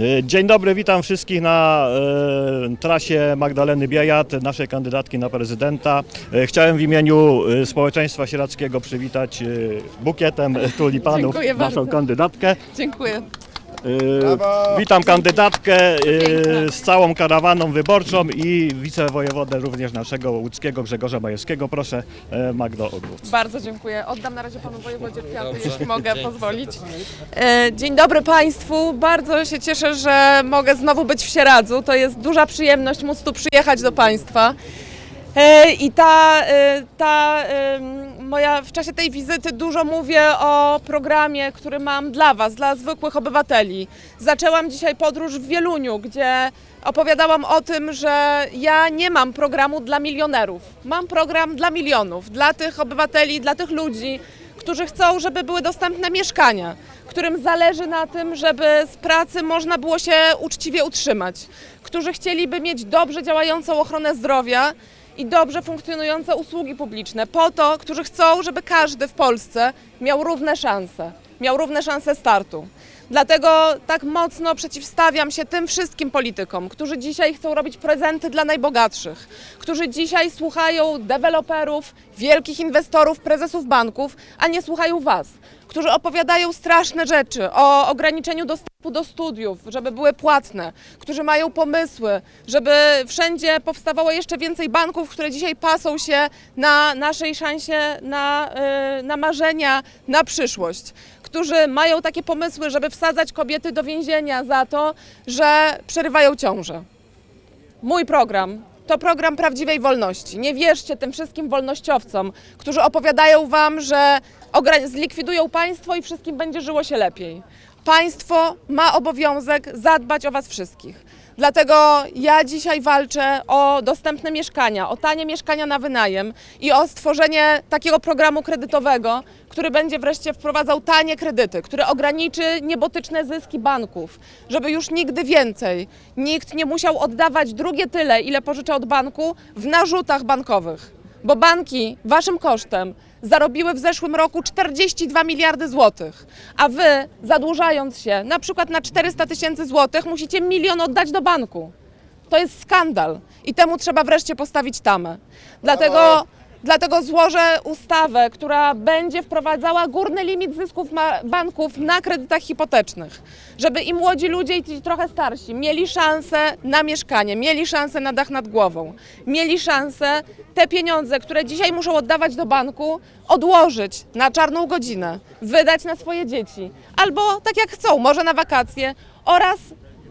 E, Dzień dobry, witam wszystkich na e, trasie Magdaleny Biejat, naszej kandydatki na prezydenta. E, chciałem w imieniu e, społeczeństwa sieradzkiego przywitać e, bukietem tulipanów Dziękuję naszą bardzo. kandydatkę. Dziękuję. E, witam kandydatkę e, z całą karawaną wyborczą i wicewojewodę również naszego łódzkiego Grzegorza Majewskiego. Proszę e, Magdo Ogród. Bardzo dziękuję. Oddam na razie panu wojewodzie kwiaty, jeśli mogę pozwolić. E, Dzień dobry państwu. Bardzo się cieszę, że mogę znowu być w Sieradzu. To jest duża przyjemność móc tu przyjechać do państwa. E, I ta, e, ta em, moja, w czasie tej wizyty dużo mówię o programie, który mam dla Was, dla zwykłych obywateli. Zaczęłam dzisiaj podróż w Wieluniu, gdzie opowiadałam o tym, że ja nie mam programu dla milionerów. Mam program dla milionów, dla tych obywateli, dla tych ludzi, którzy chcą, żeby były dostępne mieszkania, którym zależy na tym, żeby z pracy można było się uczciwie utrzymać, którzy chcieliby mieć dobrze działającą ochronę zdrowia i dobrze funkcjonujące usługi publiczne, po to, którzy chcą, żeby każdy w Polsce miał równe szanse, miał równe szanse startu. Dlatego tak mocno przeciwstawiam się tym wszystkim politykom, którzy dzisiaj chcą robić prezenty dla najbogatszych, którzy dzisiaj słuchają deweloperów, wielkich inwestorów, prezesów banków, a nie słuchają Was, którzy opowiadają straszne rzeczy o ograniczeniu dostępu do studiów, żeby były płatne, którzy mają pomysły, żeby wszędzie powstawało jeszcze więcej banków, które dzisiaj pasą się na naszej szansie na, y, na marzenia, na przyszłość którzy mają takie pomysły, żeby wsadzać kobiety do więzienia za to, że przerywają ciążę. Mój program to program prawdziwej wolności. Nie wierzcie tym wszystkim wolnościowcom, którzy opowiadają wam, że zlikwidują państwo i wszystkim będzie żyło się lepiej. Państwo ma obowiązek zadbać o was wszystkich. Dlatego ja dzisiaj walczę o dostępne mieszkania, o tanie mieszkania na wynajem i o stworzenie takiego programu kredytowego, który będzie wreszcie wprowadzał tanie kredyty, który ograniczy niebotyczne zyski banków, żeby już nigdy więcej nikt nie musiał oddawać drugie tyle, ile pożycza od banku w narzutach bankowych. Bo banki waszym kosztem zarobiły w zeszłym roku 42 miliardy złotych, a wy zadłużając się na przykład na 400 tysięcy złotych musicie milion oddać do banku. To jest skandal i temu trzeba wreszcie postawić tamę. Dlatego, dlatego złożę ustawę, która będzie wprowadzała górny limit zysków banków na kredytach hipotecznych, żeby i młodzi ludzie, i ci trochę starsi mieli szansę na mieszkanie, mieli szansę na dach nad głową, mieli szansę te pieniądze, które dzisiaj muszą oddawać do banku, odłożyć na czarną godzinę, wydać na swoje dzieci, albo tak jak chcą, może na wakacje oraz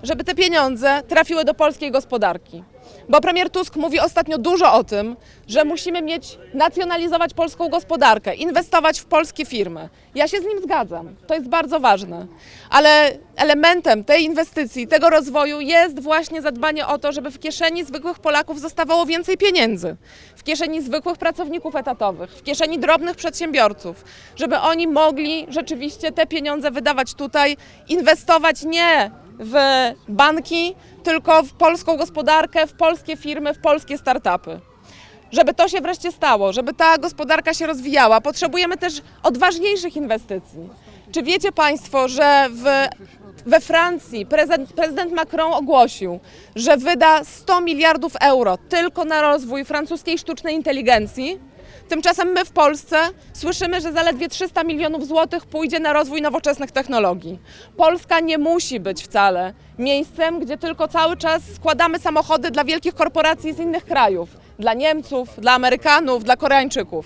żeby te pieniądze trafiły do polskiej gospodarki. Bo premier Tusk mówi ostatnio dużo o tym, że musimy mieć, nacjonalizować polską gospodarkę, inwestować w polskie firmy. Ja się z nim zgadzam, to jest bardzo ważne. Ale elementem tej inwestycji, tego rozwoju jest właśnie zadbanie o to, żeby w kieszeni zwykłych Polaków zostawało więcej pieniędzy. W kieszeni zwykłych pracowników etatowych, w kieszeni drobnych przedsiębiorców, żeby oni mogli rzeczywiście te pieniądze wydawać tutaj, inwestować nie w banki, tylko w polską gospodarkę, w polskie firmy, w polskie startupy. Żeby to się wreszcie stało, żeby ta gospodarka się rozwijała, potrzebujemy też odważniejszych inwestycji. Czy wiecie Państwo, że w, we Francji prezydent, prezydent Macron ogłosił, że wyda 100 miliardów euro tylko na rozwój francuskiej sztucznej inteligencji? Tymczasem my w Polsce słyszymy, że zaledwie 300 milionów złotych pójdzie na rozwój nowoczesnych technologii. Polska nie musi być wcale miejscem, gdzie tylko cały czas składamy samochody dla wielkich korporacji z innych krajów, dla Niemców, dla Amerykanów, dla Koreańczyków.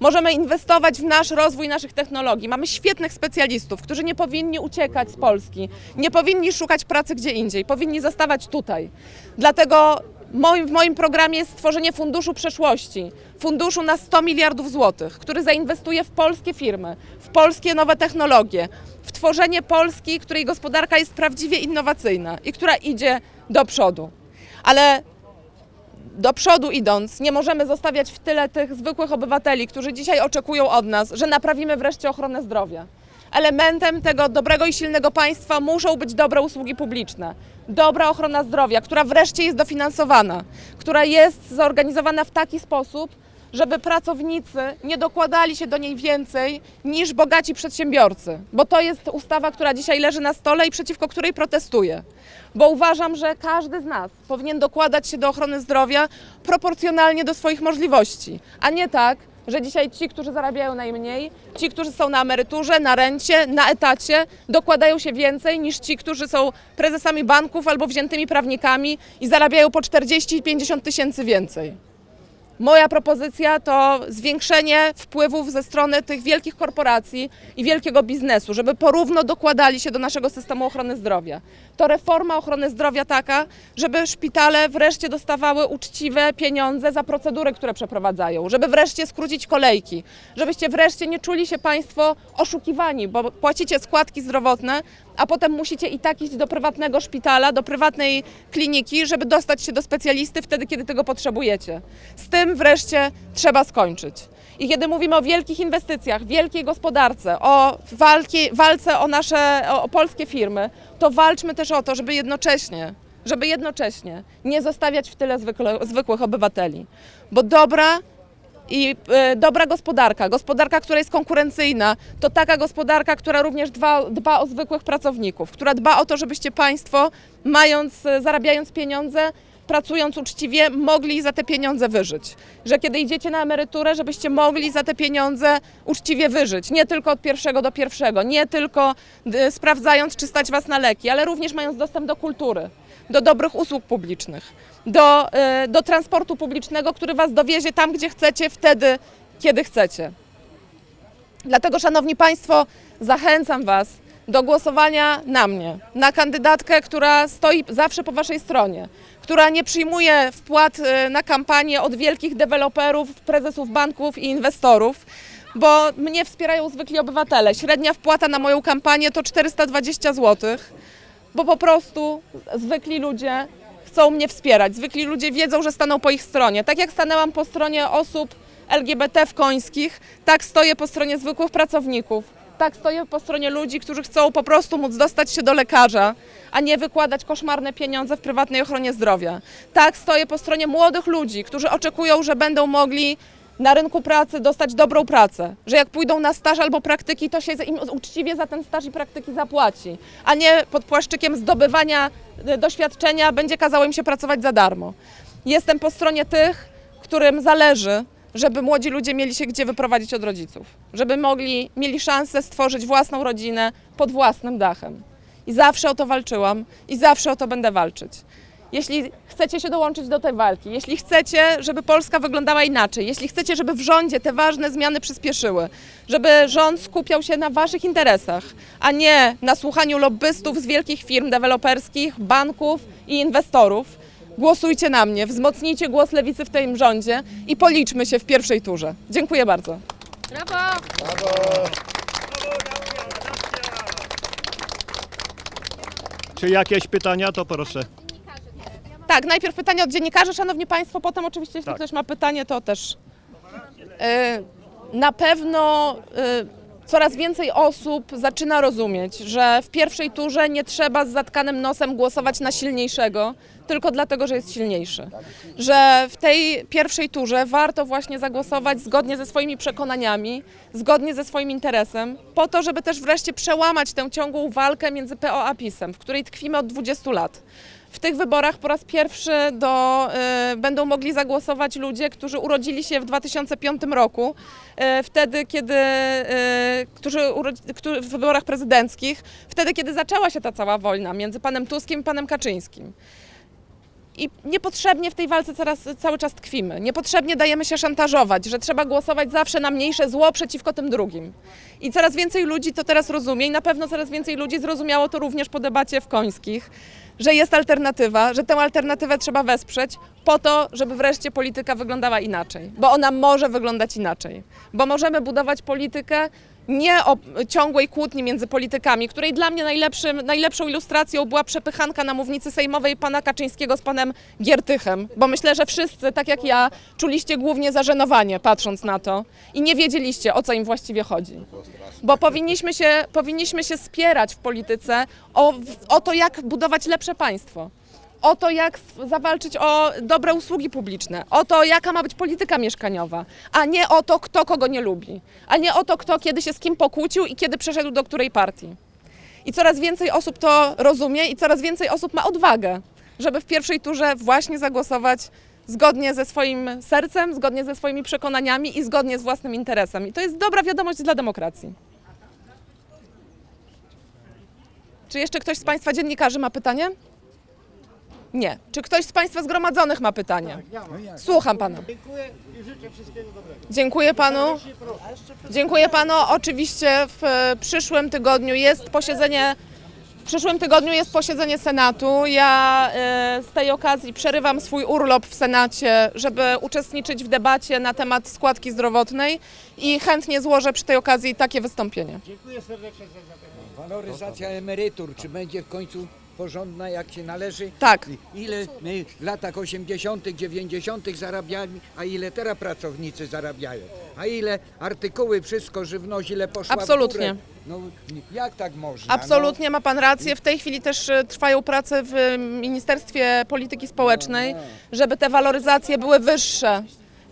Możemy inwestować w nasz rozwój naszych technologii. Mamy świetnych specjalistów, którzy nie powinni uciekać z Polski, nie powinni szukać pracy gdzie indziej, powinni zostawać tutaj. Dlatego moim, w moim programie jest stworzenie funduszu przeszłości, funduszu na 100 miliardów złotych, który zainwestuje w polskie firmy, w polskie nowe technologie, w tworzenie Polski, której gospodarka jest prawdziwie innowacyjna i która idzie do przodu. Ale do przodu idąc, nie możemy zostawiać w tyle tych zwykłych obywateli, którzy dzisiaj oczekują od nas, że naprawimy wreszcie ochronę zdrowia. Elementem tego dobrego i silnego państwa muszą być dobre usługi publiczne, dobra ochrona zdrowia, która wreszcie jest dofinansowana, która jest zorganizowana w taki sposób, żeby pracownicy nie dokładali się do niej więcej niż bogaci przedsiębiorcy, bo to jest ustawa, która dzisiaj leży na stole i przeciwko której protestuję. Bo uważam, że każdy z nas powinien dokładać się do ochrony zdrowia proporcjonalnie do swoich możliwości, a nie tak, że dzisiaj ci, którzy zarabiają najmniej, ci, którzy są na emeryturze, na rencie, na etacie, dokładają się więcej niż ci, którzy są prezesami banków albo wziętymi prawnikami i zarabiają po 40 i 50 tysięcy więcej. Moja propozycja to zwiększenie wpływów ze strony tych wielkich korporacji i wielkiego biznesu, żeby porówno dokładali się do naszego systemu ochrony zdrowia. To reforma ochrony zdrowia taka, żeby szpitale wreszcie dostawały uczciwe pieniądze za procedury, które przeprowadzają, żeby wreszcie skrócić kolejki, żebyście wreszcie nie czuli się Państwo oszukiwani, bo płacicie składki zdrowotne, a potem musicie i tak iść do prywatnego szpitala, do prywatnej kliniki, żeby dostać się do specjalisty wtedy, kiedy tego potrzebujecie. Z tym wreszcie trzeba skończyć. I kiedy mówimy o wielkich inwestycjach, wielkiej gospodarce, o walki, walce o nasze, o, o polskie firmy, to walczmy też o to, żeby jednocześnie, żeby jednocześnie nie zostawiać w tyle zwykle, zwykłych obywateli. Bo dobra i e, dobra gospodarka, gospodarka, która jest konkurencyjna, to taka gospodarka, która również dba, dba o zwykłych pracowników, która dba o to, żebyście Państwo, mając, e, zarabiając pieniądze, pracując uczciwie, mogli za te pieniądze wyżyć. Że kiedy idziecie na emeryturę, żebyście mogli za te pieniądze uczciwie wyżyć. Nie tylko od pierwszego do pierwszego, nie tylko e, sprawdzając, czy stać Was na leki, ale również mając dostęp do kultury, do dobrych usług publicznych, do, e, do transportu publicznego, który Was dowiezie tam, gdzie chcecie, wtedy, kiedy chcecie. Dlatego, Szanowni Państwo, zachęcam Was do głosowania na mnie, na kandydatkę, która stoi zawsze po Waszej stronie, która nie przyjmuje wpłat e, na kampanię od wielkich deweloperów, prezesów banków i inwestorów, bo mnie wspierają zwykli obywatele. Średnia wpłata na moją kampanię to 420 zł, bo po prostu zwykli ludzie chcą mnie wspierać. Zwykli ludzie wiedzą, że staną po ich stronie. Tak jak stanęłam po stronie osób LGBT w Końskich, tak stoję po stronie zwykłych pracowników. Tak stoję po stronie ludzi, którzy chcą po prostu móc dostać się do lekarza, a nie wykładać koszmarne pieniądze w prywatnej ochronie zdrowia. Tak stoję po stronie młodych ludzi, którzy oczekują, że będą mogli na rynku pracy dostać dobrą pracę, że jak pójdą na staż albo praktyki, to się im uczciwie za ten staż i praktyki zapłaci, a nie pod płaszczykiem zdobywania e, doświadczenia będzie kazało im się pracować za darmo. Jestem po stronie tych, którym zależy, żeby młodzi ludzie mieli się gdzie wyprowadzić od rodziców, żeby mogli, mieli szansę stworzyć własną rodzinę pod własnym dachem. I zawsze o to walczyłam i zawsze o to będę walczyć. Jeśli chcecie się dołączyć do tej walki, jeśli chcecie, żeby Polska wyglądała inaczej, jeśli chcecie, żeby w rządzie te ważne zmiany przyspieszyły, żeby rząd skupiał się na waszych interesach, a nie na słuchaniu lobbystów z wielkich firm deweloperskich, banków i inwestorów, głosujcie na mnie, wzmocnijcie głos lewicy w tym rządzie i policzmy się w pierwszej turze. Dziękuję bardzo. Brawo! Czy jakieś pytania, to proszę. Tak, najpierw pytanie od dziennikarzy, szanowni państwo, potem oczywiście jeśli Tak. ktoś ma pytanie, to też. E, Na pewno e, coraz więcej osób zaczyna rozumieć, że w pierwszej turze nie trzeba z zatkanym nosem głosować na silniejszego, tylko dlatego, że jest silniejszy. Że w tej pierwszej turze warto właśnie zagłosować zgodnie ze swoimi przekonaniami, zgodnie ze swoim interesem, po to, żeby też wreszcie przełamać tę ciągłą walkę między PO a PiSem, w której tkwimy od 20 lat. W tych wyborach po raz pierwszy do, y, będą mogli zagłosować ludzie, którzy urodzili się w 2005 roku, y, wtedy kiedy, y, którzy urodzi- którzy, w wyborach prezydenckich, wtedy kiedy zaczęła się ta cała wojna między panem Tuskiem i panem Kaczyńskim. I niepotrzebnie w tej walce coraz, cały czas tkwimy. Niepotrzebnie dajemy się szantażować, że trzeba głosować zawsze na mniejsze zło przeciwko tym drugim. I coraz więcej ludzi to teraz rozumie i na pewno coraz więcej ludzi zrozumiało to również po debacie w Końskich, że jest alternatywa, że tę alternatywę trzeba wesprzeć po to, żeby wreszcie polityka wyglądała inaczej. Bo ona może wyglądać inaczej. Bo możemy budować politykę nie o ciągłej kłótni między politykami, której dla mnie najlepszą ilustracją była przepychanka na mównicy sejmowej pana Kaczyńskiego z panem Giertychem. Bo myślę, że wszyscy, tak jak ja, czuliście głównie zażenowanie patrząc na to i nie wiedzieliście, o co im właściwie chodzi. Bo powinniśmy się, powinniśmy się spierać w polityce o, o to, jak budować lepsze państwo. O to, jak zawalczyć o dobre usługi publiczne, o to, jaka ma być polityka mieszkaniowa, a nie o to, kto kogo nie lubi, a nie o to, kto kiedy się z kim pokłócił i kiedy przeszedł do której partii. I coraz więcej osób to rozumie i coraz więcej osób ma odwagę, żeby w pierwszej turze właśnie zagłosować zgodnie ze swoim sercem, zgodnie ze swoimi przekonaniami i zgodnie z własnym interesem. I to jest dobra wiadomość dla demokracji. Czy jeszcze ktoś z Państwa dziennikarzy ma pytanie? Nie. Czy ktoś z Państwa zgromadzonych ma pytanie? Słucham Pana. Dziękuję i życzę wszystkiego dobrego. Dziękuję Panu. Dziękuję Panu. Oczywiście w e, przyszłym tygodniu jest posiedzenie. W przyszłym tygodniu jest posiedzenie Senatu. Ja e, z tej okazji przerywam swój urlop w Senacie, żeby uczestniczyć w debacie na temat składki zdrowotnej i chętnie złożę przy tej okazji takie wystąpienie. Dziękuję serdecznie za zapytanie. Waloryzacja emerytur, czy będzie w końcu porządna jak się należy? Tak. Ile my w latach 80., 90. zarabiali, a ile teraz pracownicy zarabiają? A ile artykuły, wszystko, żywność, ile poszła w Absolutnie. górę? No jak tak można? Absolutnie ma Pan rację. W tej chwili też e, trwają prace w Ministerstwie Polityki Społecznej, żeby te waloryzacje były wyższe.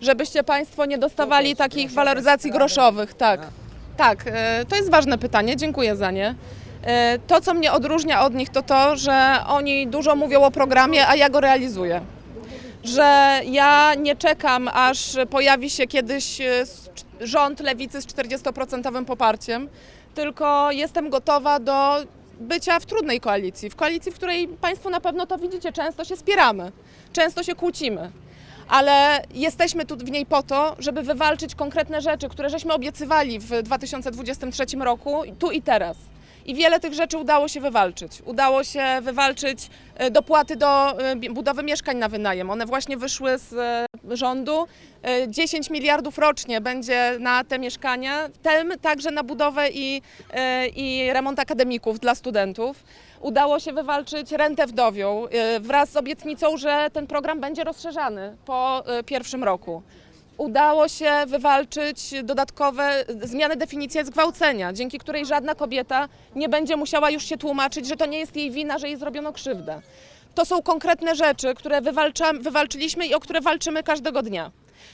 Żebyście Państwo nie dostawali takich waloryzacji groszowych. Tak, tak. e, To jest ważne pytanie. Dziękuję za nie. E, To, co mnie odróżnia od nich, to to, że oni dużo mówią o programie, a ja go realizuję że ja nie czekam, aż pojawi się kiedyś e, rząd lewicy z 40% poparciem, tylko jestem gotowa do bycia w trudnej koalicji, w koalicji, w której Państwo na pewno to widzicie, często się spieramy, często się kłócimy. Ale jesteśmy tu w niej po to, żeby wywalczyć konkretne rzeczy, które żeśmy obiecywali w 2023 roku, tu i teraz. I wiele tych rzeczy udało się wywalczyć. Udało się wywalczyć e, dopłaty do e, budowy mieszkań na wynajem. One właśnie wyszły z e, rządu. E, 10 miliardów rocznie będzie na te mieszkania, w tym także na budowę i, i remont akademików dla studentów. Udało się wywalczyć rentę wdowią wraz z obietnicą, że ten program będzie rozszerzany po pierwszym roku udało się wywalczyć dodatkowe zmiany definicji zgwałcenia, dzięki której żadna kobieta nie będzie musiała już się tłumaczyć, że to nie jest jej wina, że jej zrobiono krzywdę. To są konkretne rzeczy, które wywalczyliśmy i o które walczymy każdego dnia.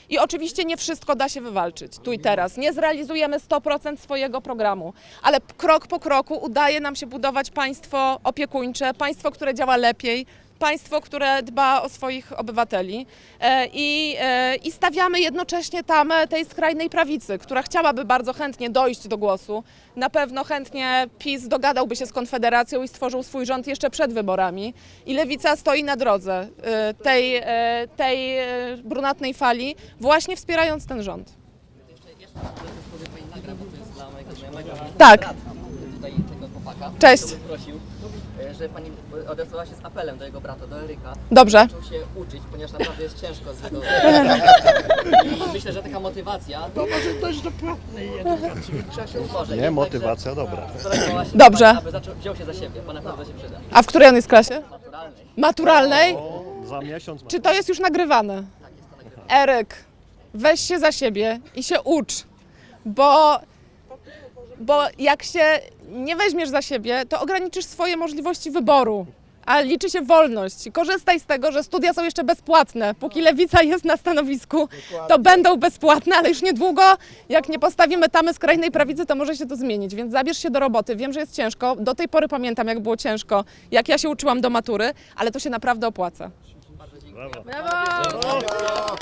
I oczywiście nie wszystko da się wywalczyć tu i teraz. Nie zrealizujemy 100% swojego programu, ale krok po kroku udaje nam się budować państwo opiekuńcze, państwo, które działa lepiej, państwo, które dba o swoich obywateli E, i, e, i stawiamy jednocześnie tamę tej skrajnej prawicy, która chciałaby bardzo chętnie dojść do głosu. Na pewno chętnie PiS dogadałby się z Konfederacją i stworzył swój rząd jeszcze przed wyborami. I Lewica stoi na drodze e, tej, e, tej e, brunatnej fali, właśnie wspierając ten rząd. Tak. Cześć. To bym prosił, e, że pani odesłała się z apelem do jego brata, do Eryka. Dobrze. Zaczął się uczyć, ponieważ naprawdę jest ciężko z tego. I myślę, że taka motywacja. To może dość do płatnej edukacji. Może. Nie, motywacja dobra. Dobrze. Aby zaczął, wziął się za siebie, bo naprawdę się przyda. A w której on jest klasie? Naturalnej. Maturalnej? O, za miesiąc. Czy to jest już nagrywane? Eryk, weź się za siebie i się ucz, bo, bo jak się nie weźmiesz za siebie, to ograniczysz swoje możliwości wyboru. A liczy się wolność. Korzystaj z tego, że studia są jeszcze bezpłatne. Póki lewica jest na stanowisku, to będą bezpłatne, ale już niedługo, jak nie postawimy tamy skrajnej prawicy, to może się to zmienić. Więc zabierz się do roboty. Wiem, że jest ciężko. Do tej pory pamiętam, jak było ciężko, jak ja się uczyłam do matury, ale to się naprawdę opłaca. Brawo. Brawo!